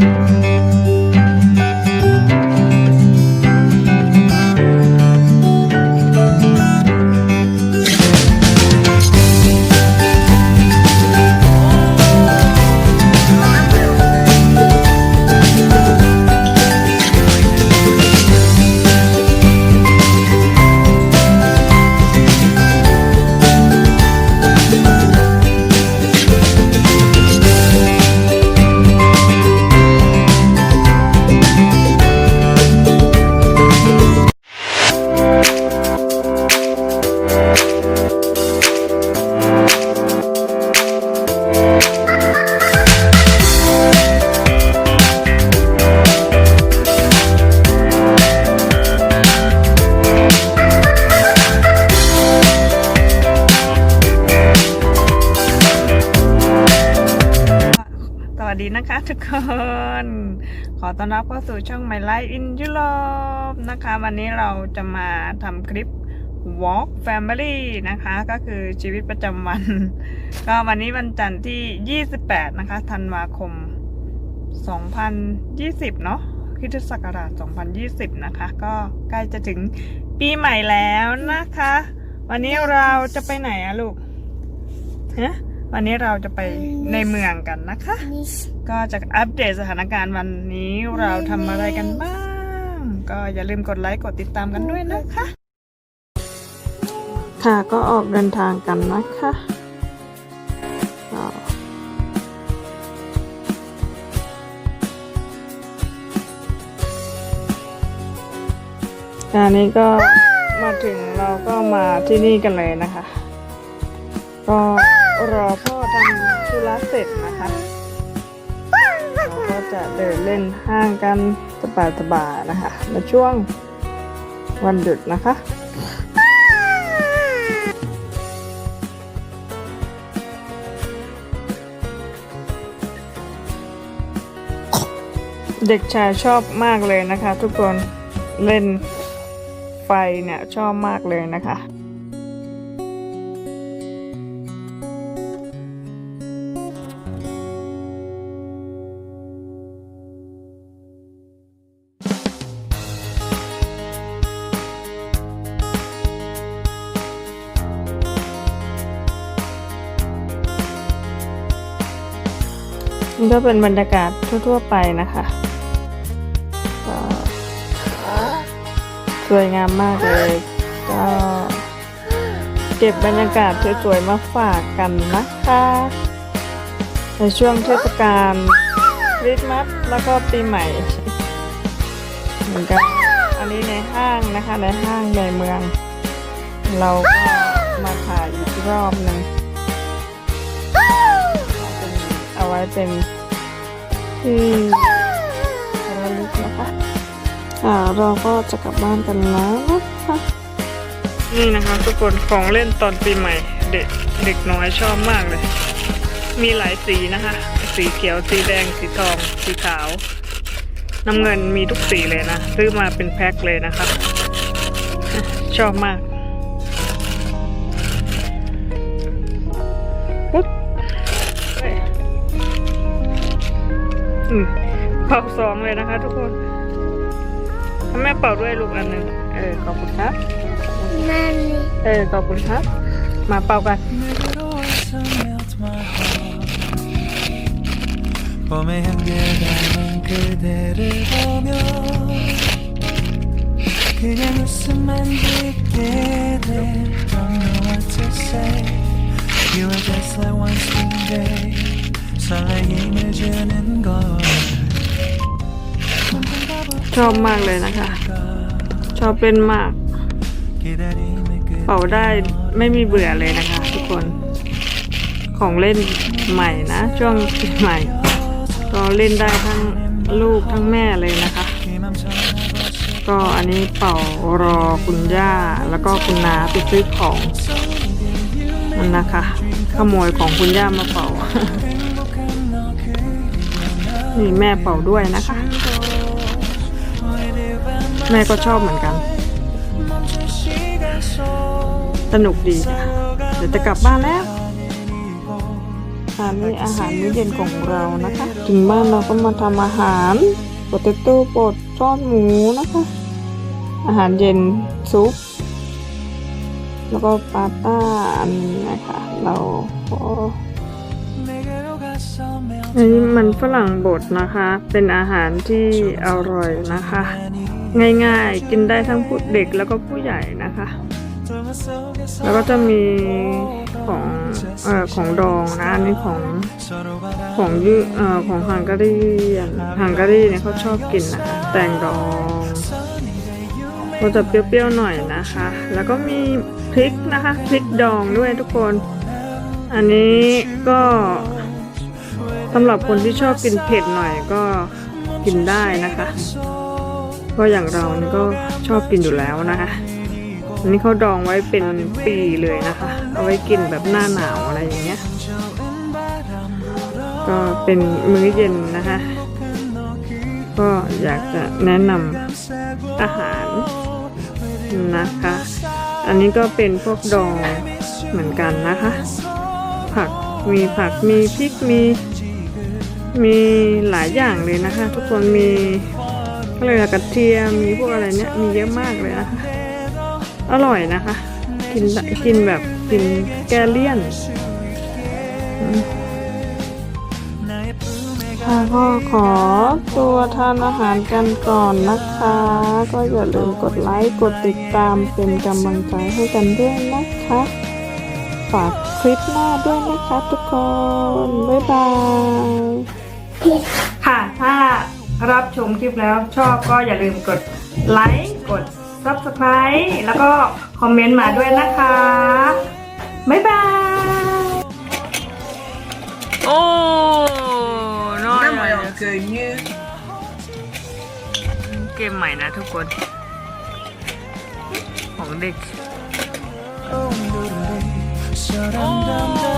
ส วัสดีนะคะทุกคน ขอต้อนรับเข้าสู่ช่อง My Life in Europe นะคะ วันนี้เราจะมาทำคลิป Walk Family นะคะ ก็คือชีวิตประจำวัน ก็วันนี้วันจันทร์ที่ 28 นะคะธันวาคม 2020 เนาะคริสตศักราช 2020 นะคะ ก็ใกล้จะถึงปีใหม่แล้วนะคะ วันนี้เราจะไปไหนอะลูก ฮะ วันนี้เราจะไปในเมืองกันนะคะ ก็จะอัปเดตสถานการณ์วันนี้เราทำอะไรกันบ้าง ก็อย่าลืมกดไลค์กดติดตามกันด้วยนะคะ ค่ะก็ออกเดินทางกันนะคะก็อันนี้ก็มาถึงเราก็มาที่นี่กันเลยนะคะ ก็ รอพ่อทำธุระเสร็จนะคะเราก็จะเดินเล่นห้างกันสบายๆนะคะในช่วงวันหยุดนะคะเด็กชายชอบมากเลยนะคะ ทุกคนเล่นไฟเนี่ยชอบมากเลยนะคะ นี่ก็เป็นบรรยากาศทั่ว ๆ ไปนะคะก็สวยงามมากเลย ก็เก็บบรรยากาศสวยๆมาฝากกันนะคะ ในช่วงเทศกาลคริสต์มาสแล้วก็ปีใหม่เหมือนกันอันนี้ในห้างนะคะในห้างในเมือง เราก็มาถ่ายอีกรอบหนึ่ง เอาไว้เป็นที่ระลึกนะคะอ่าเราก็จะกลับบ้านกันแล้วนะคะนี่นะคะทุกคนของเล่นตอนปีใหม่ เด็กเด็กน้อยชอบมากเลย มีหลายสีนะคะ สีเขียวสีแดงสีทอง สีขาว น้ำเงินมีทุกสีเลยนะ ซื้อมาเป็นแพ็คเลยนะคะ ชอบมากปุ๊บ เป่าสองเลยนะคะทุกคนให้แม่เป่าด้วยลูกอันหนึ่งเออ ขอบคุณครับ Nanny. เออ ขอบคุณครับ มาเป่ากัน 내게로 와서 melt my heart 봄의 향기에 담은 그대를 보며 그냥 웃음만 짓게 돼 Don't know what to say You were just like one spring day 설레임을 주는 อบมากเลยนะคะ ชอบเป็นมาก เป่าได้ไม่มีเบื่อเลยนะคะทุกคน ของเล่นใหม่นะ ช่วงปีใหม่ ก็เล่นได้ทั้งลูกทั้งแม่เลยนะคะ ก็อันนี้เป่ารอคุณย่า แล้วก็คุณน้าไปซื้อของมันนะคะขโมยของคุณย่ามาเป่านี่แม่เป่าด้วยนะคะ แม่ก็ชอบเหมือนกัน สนุกดีค่ะเดี๋ยวจะกลับบ้านแล้วไปนะคะนี่อาหารมื้อเย็นของเรานะคะ ถึงบ้านเราก็มาทำอาหารโปเตโต้ปดทอดหมูนะคะ อาหารเย็นซุป แล้วก็ปาต้าอันนี้นะคะ เราก็ อันนี้มันฝรั่งบดนะคะ เป็นอาหารที่อร่อยนะคะ ง่ายๆ กินได้ทั้งผู้เด็กแล้วก็ผู้ใหญ่นะคะ แล้วก็จะมีของเอ่อของดองนะอันนี้ของของยุเอ่อของฮังการีฮังการีเนี่ยเขาชอบกินนะคะแตงดองก็จะเปรี้ยวๆหน่อยนะคะ แล้วก็มีพริกนะคะพริกดองด้วยทุกคน อันนี้ก็ สำหรับคนที่ชอบกินเผ็ดหน่อยก็กินได้นะคะเพราะอย่างเรานี่ก็ชอบกินอยู่แล้วนะคะอันนี้เขาดองไว้เป็นปีเลยนะคะ เอาไว้กินแบบหน้าหนาวอะไรอย่างเงี้ย ก็เป็นมื้อเย็นนะคะ ก็อยากจะแนะนำอาหารนะคะ อันนี้ก็เป็นพวกดองเหมือนกันนะคะ ผักมีผักมีพริกมี มีหลายอย่างเลยนะคะ ทุกคนมีก็เลยกกระเทียมมีพวกอะไรเนี้ยมีเยอะมากเลยนะคะอร่อยนะคะ กินกินแบบกินแกเลี่ยนค่ะก็ขอตัวทานอาหารกันก่อนนะคะ ก็อย่าลืมกดไลค์กดติดตามเป็นกำลังใจให้กันด้วยนะคะ ฝากคลิปหน้าด้วยนะคะทุกคน บ๊ายบาย ค่ะ ถ้ารับชมคลิปแล้วชอบก็อย่าลืมกดไลค์ กด subscribe แล้วก็คอมเมนต์มาด้วยนะคะ บ๊ายบายโอ้น้อย Não é um canho. เกมใหม่นะทุกคน ของเด็ก Oh,